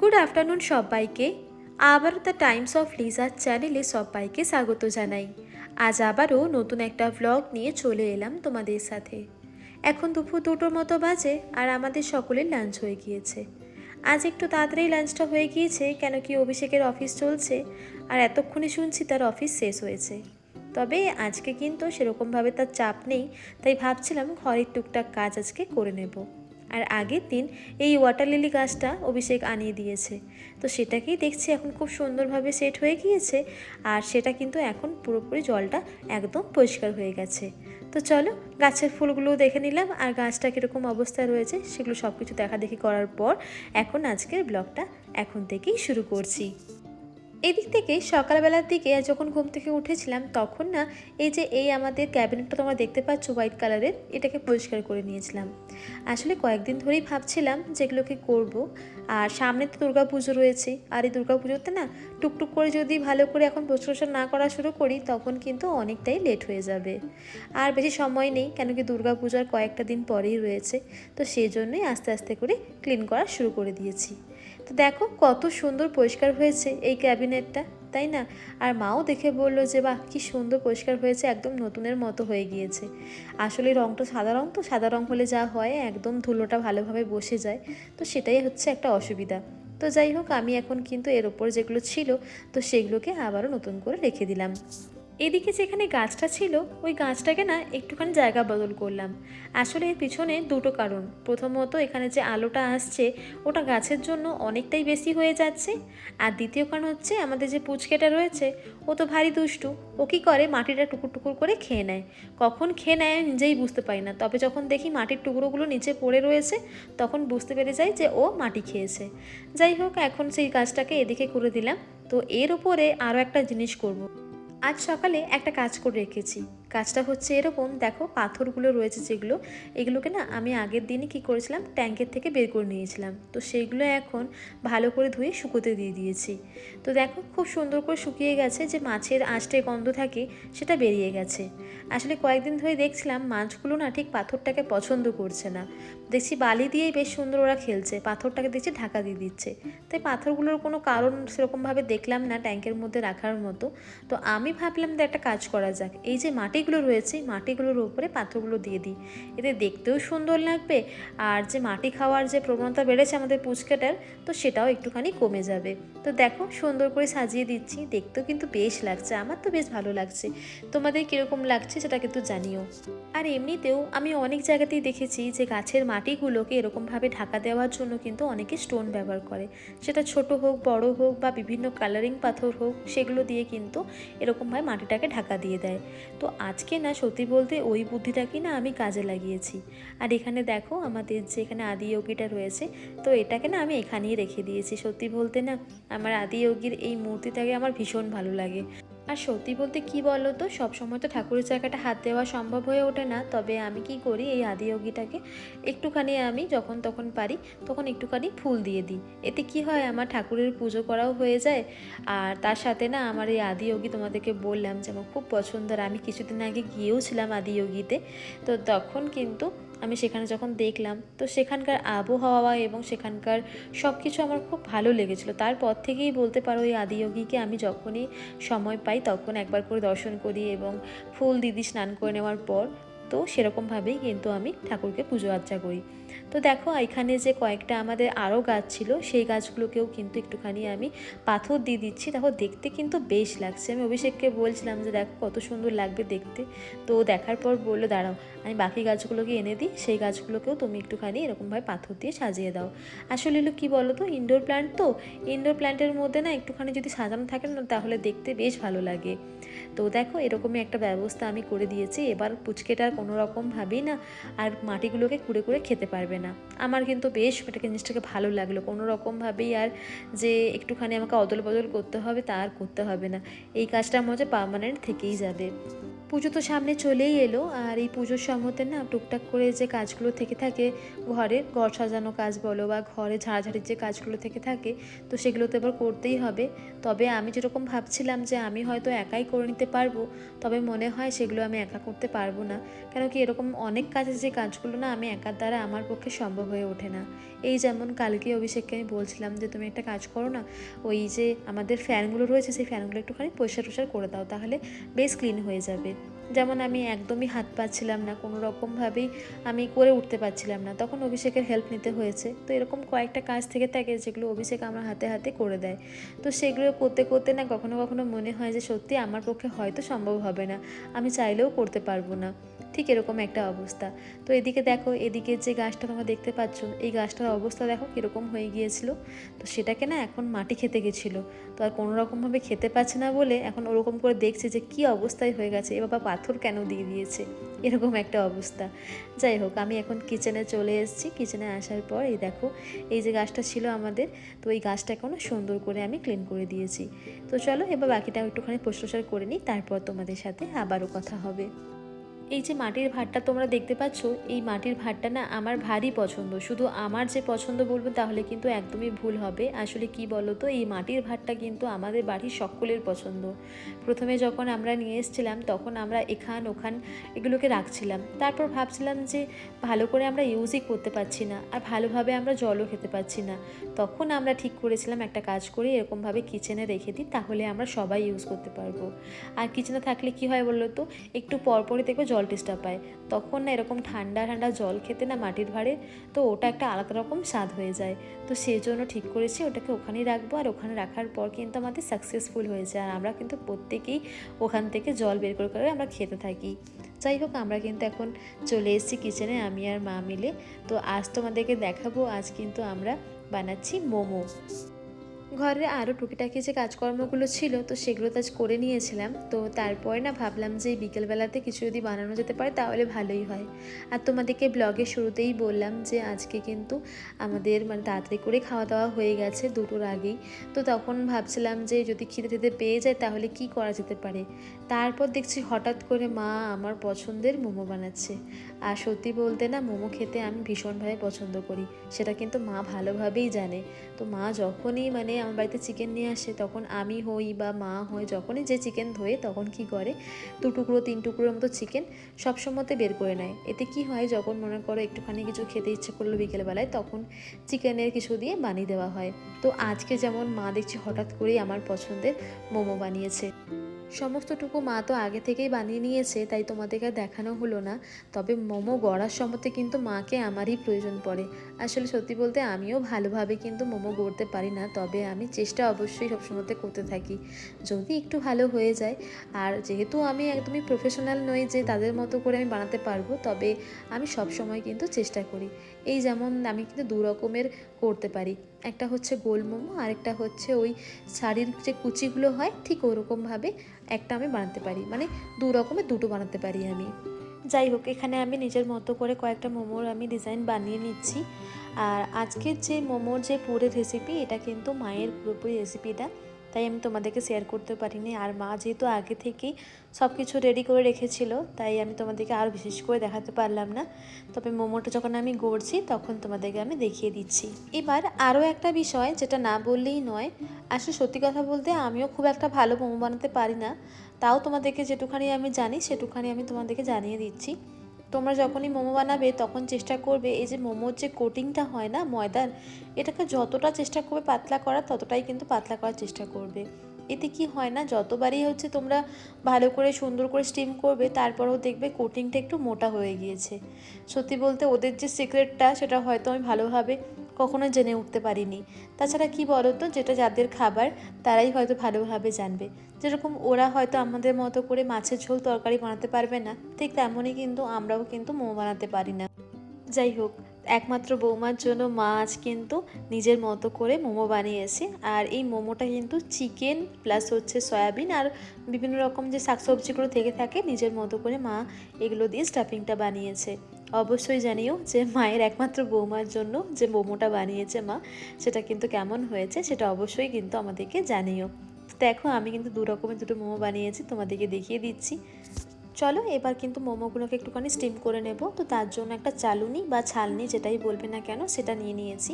Good afternoon সবাইকে। আবার the Times of লিজার চ্যানেলে সবাইকে স্বাগত জানাই। আজ আবারও নতুন একটা ভ্লগ নিয়ে চলে এলাম তোমাদের সাথে। এখন দুপুর দুটোর মতো বাজে আর আমাদের সকলের লাঞ্চ হয়ে গিয়েছে। আজ একটু তাড়াতাড়ি লাঞ্চটা হয়ে গিয়েছে, কেন কি অভিষেকের অফিস চলছে আর এতক্ষণে শুনছি তার অফিস শেষ হয়েছে। তবে আজকে কিন্তু সেরকমভাবে তার চাপ নেই, তাই ভাবছিলাম ঘরের টুকটাক কাজ আজকে করে নেব। আর আগের দিন এই ওয়াটার লিলি গাছটা অভিষেক আনিয়ে দিয়েছে। তো সেটাকেই দেখছি এখন খুব সুন্দরভাবে সেট হয়ে গিয়েছে আর সেটা কিন্তু এখন পুরোপুরি জলটা একদম পরিষ্কার হয়ে গেছে। তো চলো গাছের ফুলগুলো দেখে নিলাম আর গাছটা কীরকম অবস্থায় রয়েছে সেগুলো সব কিছু দেখা দেখি করার পর এখন আজকের ব্লগটা এখন থেকেই শুরু করছি। এদিক থেকে সকালবেলার দিকে যখন ঘুম থেকে উঠেছিলাম, তখন না এই যে এই আমাদের ক্যাবিনেটটা তোমরা দেখতে পাচ্ছ হোয়াইট কালারের, এটাকে পরিষ্কার করে নিয়েছিলাম। আসলে কয়েকদিন ধরেই ভাবছিলাম যেগুলোকে করব। আর সামনে তো পুজো রয়েছে, আর এই পুজোতে না টুকটুক করে যদি ভালো করে এখন পরিষ্কার না করা শুরু করি, তখন কিন্তু অনেকটাই লেট হয়ে যাবে। আর বেশি সময় নেই, কেন কি পূজার কয়েকটা দিন পরেই রয়েছে, তো সেই জন্যই আস্তে আস্তে করে ক্লিন করা শুরু করে দিয়েছি। তো দেখো কত সুন্দর পরিষ্কার হয়েছে এই ক্যাবিনেটটা, তাই না? আর মাও দেখে বলল যে, বাহ, কি সুন্দর পরিষ্কার হয়েছে, একদম নতুনের মতো হয়ে গিয়েছে। আসলে রঙটা সাদা রঙ তো, সাদা রঙ হলে যা হয়, একদম ধুলোটা ভালোভাবে বসে যায়, তো সেটাই হচ্ছে একটা অসুবিধা। তো যাই হোক, আমি এখন কিন্তু এর ওপর যেগুলো ছিল, তো সেগুলোকে আবারও নতুন করে রেখে দিলাম। এদিকে যেখানে গাছটা ছিল, ওই গাছটাকে না একটুখানি জায়গা বদল করলাম। আসলে এর পিছনে দুটো কারণ। প্রথমত, এখানে যে আলোটা আসছে, ওটা গাছের জন্য অনেকটাই বেশি হয়ে যাচ্ছে। আর দ্বিতীয় কারণ হচ্ছে, আমাদের যে পুচকেটা রয়েছে, ও তো ভারী দুষ্টু। ও কী করে? মাটিটা টুকুর টুকুর করে খেয়ে নেয়। কখন খেয়ে নেয় নিজেই বুঝতে পারি না। তবে যখন দেখি মাটির টুকরোগুলো নিচে পড়ে রয়েছে, তখন বুঝতে পেরে যাই যে ও মাটি খেয়েছে। যাই হোক, এখন সেই গাছটাকে এদিকে করে দিলাম। তো এর ওপরে আরও একটা জিনিস করব। আজ সকালে একটা কাজ করে রেখেছি। কাজটা হচ্ছে এরকম, দেখো পাথরগুলো রয়েছে যেগুলো, এগুলোকে না আমি আগের দিনই কী করেছিলাম, ট্যাঙ্কের থেকে বের করে নিয়েছিলাম। তো সেইগুলো এখন ভালো করে ধুয়ে শুকোতে দিয়ে দিয়েছি। তো দেখো খুব সুন্দর করে শুকিয়ে গেছে যে মাছের আঁশটে গন্ধ থাকে, সেটা বেরিয়ে গেছে। আসলে কয়েকদিন ধরে দেখছিলাম মাছগুলো না ঠিক পাথরটাকে পছন্দ করছে না। দেখছি বালি দিয়েই বেশ সুন্দর ওরা খেলছে, পাথরটাকে দেখছি ঢাকা দিয়ে দিচ্ছে। তাই পাথরগুলোর কোনো কারণ সেরকমভাবে দেখলাম না ট্যাঙ্কের মধ্যে রাখার মতো। তো আমি ভাবলাম যে একটা কাজ করা যাক, এই যে মাটি মাটিগুলো রয়েছে, মাটিগুলোর উপরে পাথরগুলো দিয়ে দিই। এতে দেখতেও সুন্দর লাগবে। আর যে মাটি খাওয়ার যে প্রবণতা বেড়েছে আমাদের পুচকাটার, তো সেটাও একটুখানি কমে যাবে। তো দেখো, সুন্দর করে সাজিয়ে দিচ্ছি। দেখতেও কিন্তু বেশ লাগছে। আমার তো বেশ ভালো লাগছে। তোমাদের কীরকম লাগছে সেটা কিন্তু জানিও। আর এমনিতেও আমি অনেক জায়গাতেই দেখেছি যে গাছের মাটিগুলোকে এরকমভাবে ঢাকা দেওয়ার জন্য কিন্তু অনেকে স্টোন ব্যবহার করে। সেটা ছোট হোক, বড় হোক বা বিভিন্ন কালারিং পাথর হোক, সেগুলো দিয়ে কিন্তু এরকমভাবে মাটিটাকে ঢাকা দিয়ে দেয়। তো আজকে না সত্যি বলতে ওই বুদ্ধিটাকে না আমি কাজে লাগিয়েছি। আর এখানে দেখো আমাদের যে এখানে আদি যোগীটা রয়েছে, তো এটাকে না আমি এখানেই রেখে দিয়েছি। সত্যি বলতে না আমার আদি যোগীর এই মূর্তিটাকে আমার ভীষণ ভালো লাগে। আর সত্যি বলতে কি বলো তো, সবসময় তো ঠাকুরের জায়গাটা হাত দেওয়া সম্ভব হয়ে ওঠে না। তবে আমি কি করি, এই আদিয়োগীটাকে একটুখানি আমি যখন তখন পারি, তখন একটুখানি ফুল দিয়ে দিই। এতে কি হয়, আমার ঠাকুরের পুজো করাও হয়ে যায়। আর তার সাথে না, আমার এই আদিয়োগী তোমাদেরকে বললাম যে, আমার খুব পছন্দের। আমি কিছুদিন আগে গিয়েও ছিলাম আদিয়োগীতে তো তখন কিন্তু আমি সেখানে যখন দেখলাম, তো সেখানকার আবহাওয়া এবং সেখানকার সব কিছু আমার খুব ভালো লেগেছিলো। তারপর থেকেই বলতে পারো ওই আদিয়োগীকে আমি যখনই সময় পাই তখন একবার করে দর্শন করি এবং ফুল দিদি স্নান করে নেওয়ার পর, তো সেরকমভাবেই কিন্তু আমি ঠাকুরকে পুজো আর্চা করি। তো দেখো, এখানে যে কয়েকটা আমাদের আরও গাছ ছিল, সেই গাছগুলোকেও কিন্তু একটুখানি আমি পাথর দিয়ে দিচ্ছি। দেখো, দেখতে কিন্তু বেশ লাগছে। আমি অভিষেককে বলছিলাম যে, দেখো, কত সুন্দর লাগবে দেখতে। তো দেখার পর বলল, দাঁড়াও, আমি বাকি গাছগুলোকে এনে দিই। সেই গাছগুলোকেও তুমি একটুখানি এরকমভাবে পাথর দিয়ে সাজিয়ে দাও। আসলে এগুলো কী বলো তো ইনডোর প্ল্যান্ট তো ইনডোর প্ল্যান্টের মধ্যে না একটুখানি যদি সাজানো থাকে না, তাহলে দেখতে বেশ ভালো লাগে। তো দেখো, এরকমই একটা ব্যবস্থা আমি করে দিয়েছি। এবার পুচকেটার কোনো রকমভাবেই না, আর মাটিগুলোকে কুড়ে কুড়ে খেতে পারবে না। আমার কিন্তু বেশ এটা জিনিসটাকে ভালো লাগল। কোনো রকমভাবেই আর যে একটুখানি আমাকে অদল বদল করতে হবে, তা আর করতে হবে না। এই কাজটা আমার হচ্ছে পারমানেন্ট থেকেই যাবে। পুজো তো সামনে চলেই এলো, আর এই পুজোর সময়তে না টুকটাক করে যে কাজগুলো থেকে থাকে ঘরের ঘর সাজানো কাজ বলো বা ঘরে ঝাড়াঝাড়ির যে কাজগুলো থেকে থাকে, তো সেগুলো তো এবার করতেই হবে। তবে আমি যেরকম ভাবছিলাম যে আমি হয়তো একাই করে নিতে পারব, তবে মনে হয় সেগুলো আমি একা করতে পারব না। কেন কি এরকম অনেক কাজের যে কাজগুলো না আমি একার দ্বারা আমার পক্ষে সম্ভব হয়ে ওঠে না। এই যেমন কালকে অভিষেককে আমি বলছিলাম যে, তুমি একটা কাজ করো না, ওই যে আমাদের ফ্যানগুলো রয়েছে, সেই ফ্যানগুলো একটুখানি পরিষ্কার টরিষ্কার করে দাও, তাহলে বেশ ক্লিন হয়ে যাবে। যেমন আমি একদমই হাত পাচ্ছিলাম না, কোনো রকমভাবেই আমি করে উঠতে পারছিলাম না। তখন অভিষেকের হেল্প নিতে হয়েছে। তো এরকম কয়েকটা কাজ থেকে থাকে যেগুলো অভিষেক আমার হাতে হাতে করে দেয়। তো সেগুলো করতে করতে না কখনো কখনো মনে হয় যে সত্যি আমার পক্ষে হয়তো সম্ভব হবে না। আমি চাইলেও করতে পারব না। ঠিক এরকম একটা অবস্থা। তো এদিকে দেখো, এদিকে যে গাছটা তোমরা দেখতে পাচ্ছ, এই গাছটার অবস্থা দেখো কীরকম হয়ে গিয়েছিল। তো সেটাকে না এখন মাটি খেতে গেছিল। তো আর কোনো রকমভাবে খেতে পাচ্ছে না বলে এখন ওরকম করে দেখছে যে কি অবস্থায় হয়ে গেছে। এ বাবা পাথর কেন দিয়ে দিয়েছে? এরকম একটা অবস্থা। যাই হোক, আমি এখন কিচেনে চলে এসেছি। কিচেনে আসার পর এই দেখো, এই যে গাছটা ছিল আমাদের, তো এই গাছটা এখনও সুন্দর করে আমি ক্লিন করে দিয়েছি। তো চলো, এবার বাকিটা একটুখানি প্রশ্নসার করে নিই, তারপর তোমাদের সাথে আবারও কথা হবে। এই যে মাটির ভাতটা তোমরা দেখতে পাচ্ছ, এই মাটির ভাতটা না আমার ভারী পছন্দ। শুধু আমার যে পছন্দ বলব তাহলে কিন্তু একদমই ভুল হবে। আসলে কি বলো তো এই মাটির ভাতটা কিন্তু আমাদের বাড়ির সকলের পছন্দ। প্রথমে যখন আমরা নিয়ে এসেছিলাম, তখন আমরা এখান ওখান এগুলোকে রাখছিলাম। তারপর ভাবছিলাম যে ভালো করে আমরা ইউজই করতে পারছি না আর ভালোভাবে আমরা জলও খেতে পারছি না। তখন আমরা ঠিক করেছিলাম একটা কাজ করে এরকমভাবে কিচেনে রেখে দিই, তাহলে আমরা সবাই ইউজ করতে পারব। আর কিচেনে থাকলে কি হয় বলল তো একটু পরপরই দেখবে জল টেস্টা পায়। তখন না এরকম ঠান্ডা ঠান্ডা জল খেতে না মাটির ভাঁড়ে তো ওটা একটা আলাদা রকম স্বাদ হয়ে যায়। তো সেই জন্য ঠিক করেছি, ওটাকে ওখানেই রাখব আর ওখানে রাখার পর কিন্তু আমাদের সাকসেসফুল হয়েছে আর আমরা কিন্তু প্রত্যেকেই ওখান থেকে জল বের করে করে আমরা খেতে থাকি। যাই হোক, আমরা কিন্তু এখন চলে এসেছি কিচেনে আমি আর মা মিলে। তো আজ তোমাদেরকে দেখাবো, আজ কিন্তু আমরা বানাচ্ছি মোমো। ঘরের আরও টুকিটাকি যে কাজকর্মগুলো ছিল, তো সেগুলো তো আজ করে নিয়েছিলাম। তো তারপরে না ভাবলাম যে বিকেলবেলাতে কিছু যদি বানানো যেতে পারে, তাহলে ভালোই হয়। আর তোমাদেরকে ব্লগের শুরুতেই বললাম যে, আজকে কিন্তু আমাদের মানে তাড়াতাড়ি করে খাওয়া দাওয়া হয়ে গেছে দুটোর আগেই। তো তখন ভাবছিলাম যে, যদি খিদে টিদে পেয়ে যায়, তাহলে কি করা যেতে পারে? তারপর দেখছি হঠাৎ করে মা আমার পছন্দের মোমো বানাচ্ছে। আর সত্যি বলতে না, মোমো খেতে আমি ভীষণভাবে পছন্দ করি। সেটা কিন্তু মা ভালোভাবেই জানে। তো মা যখনই মানে আমার বাড়িতে চিকেন নিয়ে আসে, তখন আমি হই বা মা হই, যখনই যে চিকেন ধোয়ে তখন কি করে? দু টুকরো, তিন টুকরোর মতো চিকেন সবসময়তে বের করে নেয়। এতে কি হয়, যখন মনে করো একটুখানি কিছু খেতে ইচ্ছে করল বিকেলবেলায়, তখন চিকেনের কিছু দিয়ে বানিয়ে দেওয়া হয়। তো আজকে যেমন মা দেখছি হঠাৎ করেই আমার পছন্দের মোমো বানিয়েছে। সমস্তটুকু মা তো আগে থেকেই বানিয়ে নিয়েছে, তাই তোমাদেরকে দেখানো হলো না। তবে মোমো গড়ার সময়তে কিন্তু মাকে আমারই প্রয়োজন পড়ে। আসলে সত্যি বলতে আমিও ভালোভাবে কিন্তু মোমো গড়তে পারি না, তবে আমি চেষ্টা অবশ্যই সবসময়তে করতে থাকি। যদি একটু ভালো হয়ে যায়, আর যেহেতু আমি একদমই প্রফেশনাল নই যে তাদের মতো করে আমি বানাতে পারব, তবে আমি সব সময় কিন্তু চেষ্টা করি। এই যেমন আমি কিন্তু দু রকমের করতে পারি। একটা হচ্ছে গোল মোমো, আরেকটা হচ্ছে ওই শাড়ির যে কুচিগুলো হয়, ঠিক ওরকমভাবে একটা আমি বানাতে পারি। মানে দু রকমের দুটো বানাতে পারি আমি। যাই হোক, এখানে আমি নিজের মতো করে কয়েকটা মোমোর আমি ডিজাইন বানিয়ে নিচ্ছি। আর আজকের যে মোমোর যে পুরের রেসিপি এটা কিন্তু মায়ের পুরোপুরি রেসিপিটা তাই আমি তোমাদেরকে শেয়ার করতে পারিনি। আর মা যেহেতু আগে থেকেই সব কিছু রেডি করে রেখেছিল, তাই আমি তোমাদেরকে আর বিশেষ করে দেখাতে পারলাম না। তবে মোমোটা যখন আমি গড়ছি, তখন তোমাদেরকে আমি দেখিয়ে দিচ্ছি। এবার আরও একটা বিষয়, যেটা না বললেই নয়, আসলে সত্যি কথা বলতে আমিও খুব একটা ভালো মোমো বানাতে পারি না। তাও তোমাদেরকে যেটুখানি আমি জানি, সেটুখানি আমি তোমাদেরকে জানিয়ে দিচ্ছি। তোমরা যখনই মোমো বানাবে, তখন চেষ্টা করবে, এই যে মোমোর যে কোটিংটা হয় না, ময়দার, এটাকে যতটা চেষ্টা করবে পাতলা করার, ততটাই কিন্তু পাতলা করার চেষ্টা করবে। এতে কি হয় না, যতবারই হচ্ছে তোমরা ভালো করে, সুন্দর করে স্টিম করবে, তারপরেও দেখবে কোটিংটা একটু মোটা হয়ে গিয়েছে। সত্যি বলতে ওদের যে সিক্রেটটা সেটা হয়তো আমি ভালোভাবে কখনো জেনে উঠতে পারিনি। তাছাড়া কি বলো তো যেটা যাদের খাবার, তারাই হয়তো ভালোভাবে জানবে। যেরকম ওরা হয়তো আমাদের মতো করে মাছের ঝোল তরকারি বানাতে পারবে না, ঠিক তেমনই কিন্তু আমরাও কিন্তু মোমো বানাতে পারি না। যাই হোক, একমাত্র বৌমার জন্য মা আজ কিন্তু নিজের মতো করে মোমো বানিয়েছে। আর এই মোমোটা কিন্তু চিকেন প্লাস হচ্ছে সয়াবিন আর বিভিন্ন রকম যে শাকসবজিগুলো থেকে থাকে, নিজের মতো করে মা এগুলো দিয়ে স্টাফিংটা বানিয়েছে। অবশ্যই জানিও যে মায়ের একমাত্র বৌমার জন্য যে মোমোটা বানিয়েছে মা, সেটা কিন্তু কেমন হয়েছে সেটা অবশ্যই কিন্তু আমাদেরকে জানিও। দেখো, আমি কিন্তু দু রকমের দুটো মোমো বানিয়েছি, তোমাদেরকে দেখিয়ে দিচ্ছি। চলো, এবার কিন্তু মোমোগুলোকে একটুখানি স্টিম করে নেব। তো তার জন্য একটা চালুনি বা ছালনি, যেটাই বলবে না কেন, সেটা নিয়ে নিয়েছি।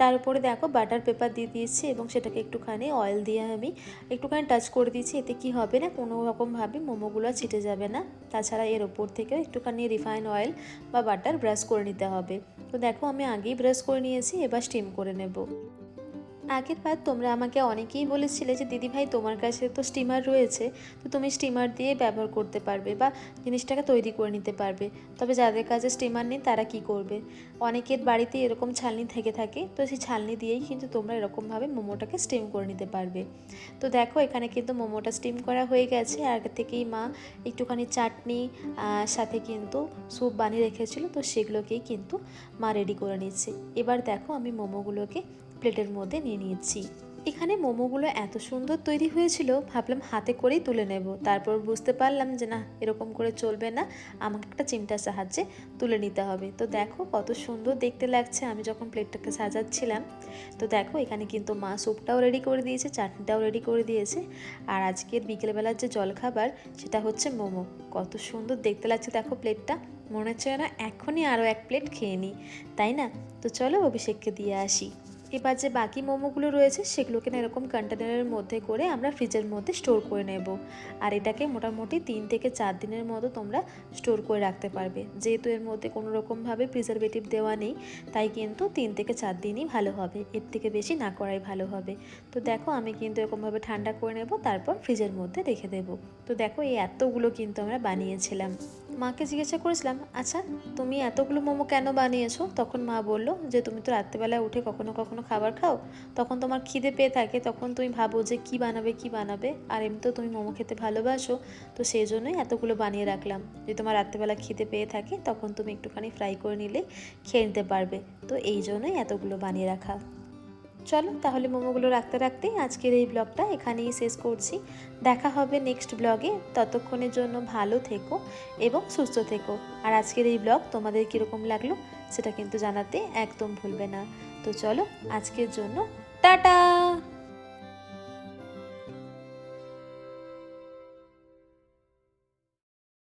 তার উপরে দেখো বাটার পেপার দিয়ে দিয়েছি এবং সেটাকে একটুখানি অয়েল দিয়ে আমি একটুখানি টাচ করে দিয়েছি। এতে কি হবে না, কোনো রকমভাবে মোমোগুলো ছিটে যাবে না। তাছাড়া এর ওপর থেকেও একটুখানি রিফাইন অয়েল বা বাটার ব্রাশ করে নিতে হবে। তো দেখো আমি আগেই ব্রাশ করে নিয়েছি, এবার স্টিম করে নেব। আগের বার তোমরা আমাকে অনেকেই বলেছিলে যে, দিদিভাই, তোমার কাছে তো স্টিমার রয়েছে, তো তুমি স্টিমার দিয়ে ব্যবহার করতে পারবে বা জিনিসটাকে তৈরি করে নিতে পারবে। তবে যাদের কাছে স্টিমার নেই, তারা কি করবে? অনেকের বাড়িতে এরকম ছালনি থেকে থাকে, তো সেই ছালনি দিয়েই কিন্তু তোমরা এরকমভাবে মোমোটাকে স্টিম করে নিতে পারবে। তো দেখো, এখানে কিন্তু মোমোটা স্টিম করা হয়ে গেছে। আগে থেকেই মা একটুখানি চাটনি সাথে কিন্তু স্যুপ বানিয়ে রেখেছিল, তো সেগুলোকেই কিন্তু মা রেডি করে নিচ্ছে। এবার দেখো, আমি মোমোগুলোকে প্লেটের মধ্যে নিয়ে নিয়েছি। এখানে মোমোগুলো এত সুন্দর তৈরি হয়েছিল, ভাবলাম হাতে করেই তুলে নেব। তারপর বুঝতে পারলাম যে না, এরকম করে চলবে না। আমাকে একটা চিমটার সাহায্যে তুলে নিতে হবে। তো দেখো কত সুন্দর দেখতে লাগছে আমি যখন প্লেটটাকে সাজাচ্ছিলাম। তো দেখো এখানে কিন্তু মা স্যুপটাও রেডি করে দিয়েছে, চাটনিটাও রেডি করে দিয়েছে। আর আজকের বিকেলবেলার যে জলখাবার, সেটা হচ্ছে মোমো। কত সুন্দর দেখতে লাগছে দেখো প্লেটটা। মনে হচ্ছে না এখনই আরও এক প্লেট খেয়ে নিই। তাই না? তো চলো অভিষেককে দিয়ে আসি। এবার যে বাকি মোমোগুলো রয়েছে, সেগুলোকে না এরকম কন্টেনারের মধ্যে করে আমরা ফ্রিজের মধ্যে স্টোর করে নেব। আর এটাকে মোটামুটি তিন থেকে চার দিনের মতো তোমরা স্টোর করে রাখতে পারবে। যেহেতু এর মধ্যে কোনো রকমভাবে প্রিজারভেটিভ দেওয়া নেই, তাই কিন্তু তিন থেকে চার দিনই ভালো হবে। এর থেকে বেশি না করাই ভালো হবে। তো দেখো, আমি কিন্তু এরকমভাবে ঠান্ডা করে নেব, তারপর ফ্রিজের মধ্যে রেখে দেব। তো দেখো, এই এতগুলো কিন্তু আমরা বানিয়েছিলাম। মাকে জিজ্ঞাসা করেছিলাম আচ্ছা তুমি এতগুলো মোমো কেন বানিয়েছো? তখন মা বলল, যে তুমি তো রাত্রেবেলায় উঠে কখনো কখনো খাবার খাও, তখন তোমার খিদে পেয়ে থাকে, তখন তুমি ভাবো যে কি বানাবে কি বানাবে। আর এমনিতেও তুমি মোমো খেতে ভালোবাসো, তো সেই জন্যই এতগুলো বানিয়ে রাখলাম। যদি তোমার রাত্রেবেলা খিদে পেয়ে থাকে, তখন তুমি একটুখানি ফ্রাই করে নিলে খেয়ে নিতে পারবে। তো এই জন্যই এতগুলো বানিয়ে রাখা। চলো তাহলে মোমোগুলো রাখতে রাখতেই আজকের এই ব্লগটা এখানেই শেষ করছি। দেখা হবে নেক্সট ব্লগে ততক্ষণের জন্য ভালো থেকো এবং সুস্থ থেকো। আর আজকের এই ব্লগ তোমাদের কীরকম লাগল, সেটা কিন্তু জানাতে একদম ভুলবে না। তো চলো আজকের জন্য টাটা।